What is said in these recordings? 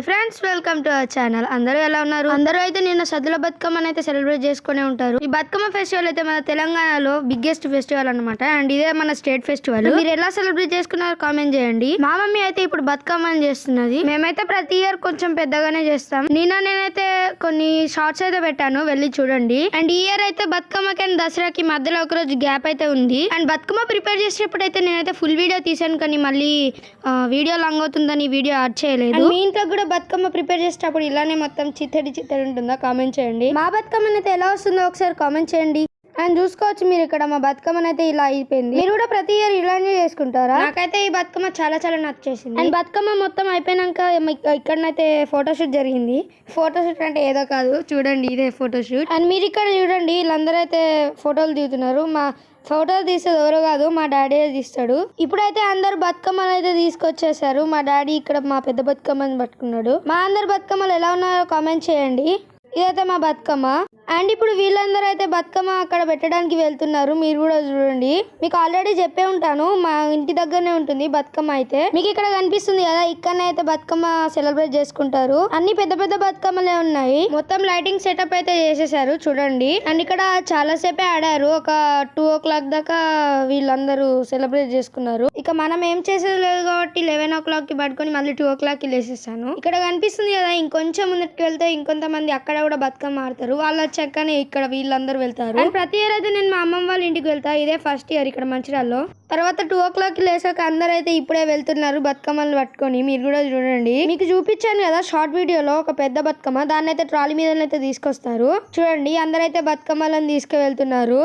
Hi friends welcome to our channel. అందరూ ఎలా ఉన్నారు? అందరూ అయితే నిన్న సద్దుల బతుకమ్మని అయితే సెలబ్రేట్ చేసుకునే ఉంటారు. ఈ బతుకమ్మ ఫెస్టివల్ అయితే మన తెలంగాణలో బిగ్గెస్ట్ ఫెస్టివల్ అన్నమాట. అండ్ ఇదే మన స్టేట్ ఫెస్టివల్ మీరు ఎలా సెలబ్రేట్ చేసుకున్నారో కామెంట్ చేయండి. మా మమ్మీ అయితే ఇప్పుడు బతుకమ్మని చేస్తున్నది. మేమైతే ప్రతి ఇయర్ కొంచెం పెద్దగానే చేస్తాం. నిన్న నేనైతే కొన్ని షార్ట్స్ అయితే పెట్టాను. వెళ్ళి చూడండి. అండ్ ఈ ఇయర్ అయితే బతుకమ్మకి అండ్ దసరాకి మధ్యలో ఒక రోజు గ్యాప్ అయితే ఉంది. అండ్ బతుకమ్మ ప్రిపేర్ చేసేటప్పుడు అయితే నేనైతే ఫుల్ వీడియో తీసాను కానీ మళ్ళీ వీడియో లాంగ్ అవుతుందని వీడియో యాడ్ చేయలేదు. మీ ఇంట్లో కూడా బతుకమ్మ ప్రిపేర్ చేసేటప్పుడు ఇలానే మొత్తం చిత్తడి చిత్తడి ఉంటుందా? కామెంట్ చేయండి. మా బతుకమ్మ అయితే ఎలా వస్తుందో ఒకసారి కామెంట్ చేయండి. అండ్ చూసుకోవచ్చు మీరు ఇక్కడ మా బతుకమ్మని అయితే ఇలా అయిపోయింది. మీరు కూడా ప్రతి ఇయర్ ఇలానే చేసుకుంటారా? నాకైతే ఈ బతుకమ్మ చాలా చాలా నచ్చేసింది. అండ్ బతుకమ్మ మొత్తం అయిపోయినాక ఇక- ఇక్కడనైతే ఫోటోషూట్ జరిగింది. ఫోటోషూట్ అంటే ఏదో కాదు. చూడండి ఇదే ఫోటోషూట్ అండ్ మీరు ఇక్కడ చూడండి వీళ్ళందరూ అయితే ఫోటోలు దిగుతున్నారు. మా ఫోటోలు తీసేది ఎవరో కాదు మా డాడీ తీస్తాడు. ఇప్పుడైతే అందరు బతుకమ్మలు అయితే తీసుకొచ్చేసారు. మా డాడీ ఇక్కడ మా పెద్ద బతుకమ్మని పట్టుకున్నాడు. మా అందరు బతుకమ్మలు ఎలా ఉన్నారో కామెంట్ చేయండి. ఇదైతే మా బతుకమ్మ. అండ్ ఇప్పుడు వీళ్ళందరూ అయితే బతుకమ్మ అక్కడ పెట్టడానికి వెళ్తున్నారు. మీరు కూడా చూడండి. మీకు ఆల్రెడీ చెప్పే ఉంటాను. మా ఇంటి దగ్గరనే ఉంటుంది బతుకమ్మ అయితే. మీకు ఇక్కడ కనిపిస్తుంది కదా ఇక్కడనే అయితే బతుకమ్మ సెలబ్రేట్ చేసుకుంటారు. అన్ని పెద్ద పెద్ద బతుకమ్మలే ఉన్నాయి. మొత్తం లైటింగ్ సెటప్ అయితే చేసేసారు చూడండి. అండ్ ఇక్కడ చాలా సేపే ఆడారు. ఒక టూ ఓ క్లాక్ దాకా వీళ్ళందరూ సెలబ్రేట్ చేసుకున్నారు. ఇక మనం ఏం చేసేది లేదు కాబట్టి లెవెన్ ఓ క్లాక్కి పట్టుకొని మళ్ళీ టూ ఓ క్లాక్కి లేసేసాను. ఇక్కడ కనిపిస్తుంది కదా ఇంకొంచెం ముందుకు వెళ్తే ఇంకొంతమంది అక్కడ కూడా బతుకమ్మ ఆడతారు. వాళ్ళు చక్కని ఇక్కడ వీళ్ళందరూ వెళ్తారు. అండ్ ప్రతి ఇయర్ అయితే నేను మా అమ్మమ్మ వాళ్ళ ఇంటికి వెళ్తా. ఇదే ఫస్ట్ ఇయర్ ఇక్కడ మంచిర్యాలలో. తర్వాత టూ ఓ క్లాక్ లేసాక అందరూ అయితే ఇప్పుడే వెళ్తున్నారు బతుకమ్మలు పట్టుకొని. మీరు కూడా చూడండి. మీకు చూపించాను కదా షార్ట్ వీడియోలో ఒక పెద్ద బతుకమ్మ. దాన్ని అయితే ట్రాలీ మీద అయితే తీసుకొస్తారు. చూడండి అందరైతే బతుకమ్మలను తీసుకువెళ్తున్నారు.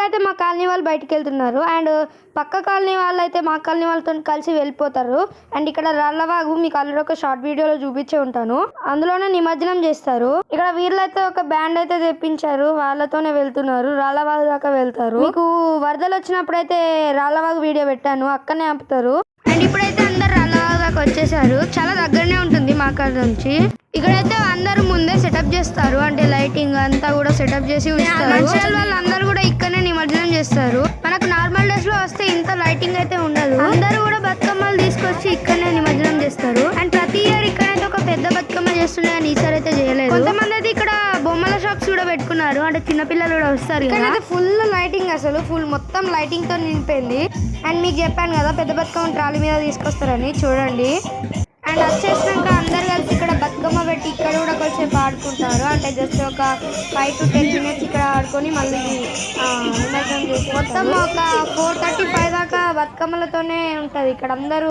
ఇప్పుడైతే మా కాలనీ వాళ్ళు బయటకు వెళ్తున్నారు అండ్ పక్క కాలనీ వాళ్ళు అయితే మా కాలనీ వాళ్ళతో కలిసి వెళ్ళిపోతారు. అండ్ ఇక్కడ రాళ్ళవాగు మీకు ఆల్రెడీ ఒక షార్ట్ వీడియోలో చూపించే ఉంటాను. అందులోనే నిమజ్జనం చేస్తారు. ఇక్కడ వీళ్ళైతే ఒక బ్యాండ్ అయితే తెప్పించారు. వాళ్ళతోనే వెళ్తున్నారు. రాళ్ళవాగు దాకా వెళ్తారు. మీకు వరదలు వచ్చినప్పుడు అయితే రాళ్ళవాగు వీడియో పెట్టాను. అక్కనే ఆపుతారు. అండ్ ఇప్పుడైతే అందరు రాళ్ళవాగు దాకా వచ్చేసారు. చాలా దగ్గరనే ఉంటుంది మా కాడ నుంచి. ఇక్కడైతే అందరూ ముందే సెటప్ చేస్తారు. అంటే లైటింగ్ అంతా కూడా సెటప్ చేసి ఉంచుతారు. వాళ్ళందరూ కూడా ఇక్కడనే నిమజ్జనం చేస్తారు. మనకు నార్మల్ డేస్లో వస్తే ఇంత లైటింగ్ అయితే ఉండదు. అందరూ కూడా బతుకమ్మలు తీసుకొచ్చి ఇక్కడనే నిమజ్జనం చేస్తారు. అండ్ ప్రతి ఇయర్ ఇక్కడైతే ఒక పెద్ద బతుకమ్మ చేస్తుండే కానీ ఈసారి అయితే చేయలేదు. కొంతమంది అయితే ఇక్కడ బొమ్మల షాప్స్ కూడా పెట్టుకున్నారు. అంటే చిన్నపిల్లలు కూడా వస్తారు ఇక్కడైతే ఫుల్ లైటింగ్ అసలు. ఫుల్ మొత్తం లైటింగ్తో నిండిపోయింది. అండ్ మీకు చెప్పాను కదా పెద్ద బతుకమ్మ ట్రాలీ మీద తీసుకొస్తారని. చూడండి. అండ్ వచ్చేసినాక అందరు కలిసి ఇక్కడ బతుకమ్మ పెట్టి ఇక్కడ కూడా కొంచెం ఆడుకుంటారు. అంటే జస్ట్ ఒక ఫైవ్ టు టెన్ మినిట్స్ ఇక్కడ ఆడుకొని మళ్ళీ నిమజ్జనం చేసి మొత్తం ఒక ఫోర్ థర్టీ ఫైవ్ దాకా బతుకమ్మలతోనే ఉంటది. ఇక్కడ అందరూ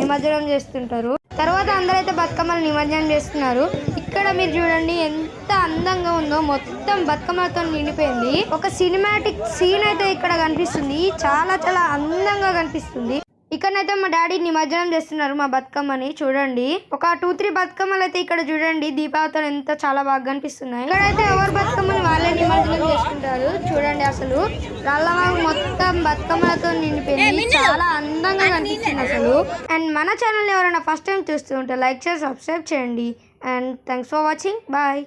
నిమజ్జనం చేస్తుంటారు. తర్వాత అందరైతే బతుకమ్మలు నిమజ్జనం చేస్తున్నారు. ఇక్కడ మీరు చూడండి ఎంత అందంగా ఉందో. మొత్తం బతుకమ్మలతో నిండిపోయింది. ఒక సినిమాటిక్ సీన్ అయితే ఇక్కడ కనిపిస్తుంది. చాలా చాలా అందంగా కనిపిస్తుంది. ఇక్కడనైతే మా డాడీ నిమజ్జనం చేస్తున్నారు మా బతుకమ్మని చూడండి. ఒక టూ త్రీ బతుకమ్మలు అయితే ఇక్కడ చూడండి దీపావళి ఎంత చాలా బాగా కనిపిస్తున్నాయి. ఇక్కడైతే ఎవరు బతుకమ్మని వాళ్ళే నిమజ్జనం చేసుకుంటారు చూడండి అసలు. రల్లవాగు మొత్తం బతుకమ్మలతో నిండిపోయింది చాలా అందంగా కనిపించింది అసలు. అండ్ మన ఛానల్ ఎవరైనా ఫస్ట్ టైం చూస్తూ ఉంటే లైక్ చేసి సబ్స్క్రైబ్ చేయండి. And thanks for watching bye.